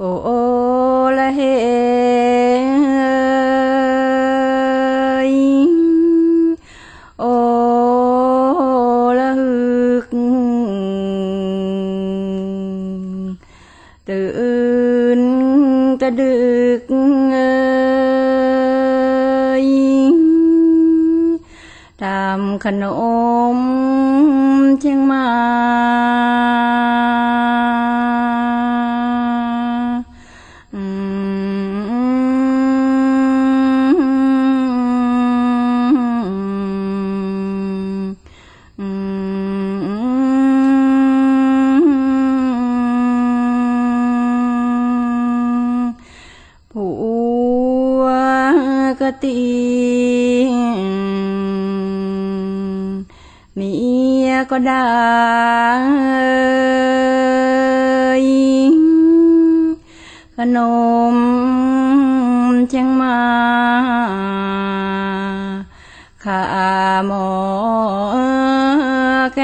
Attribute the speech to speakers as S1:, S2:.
S1: โอโอละเฮยโอละฮึกตื่นกระดึกเอยทำขนมเชียงมาอื ผัวกตีเมียก็ได้ขนมเชียงมาข้าหมอแก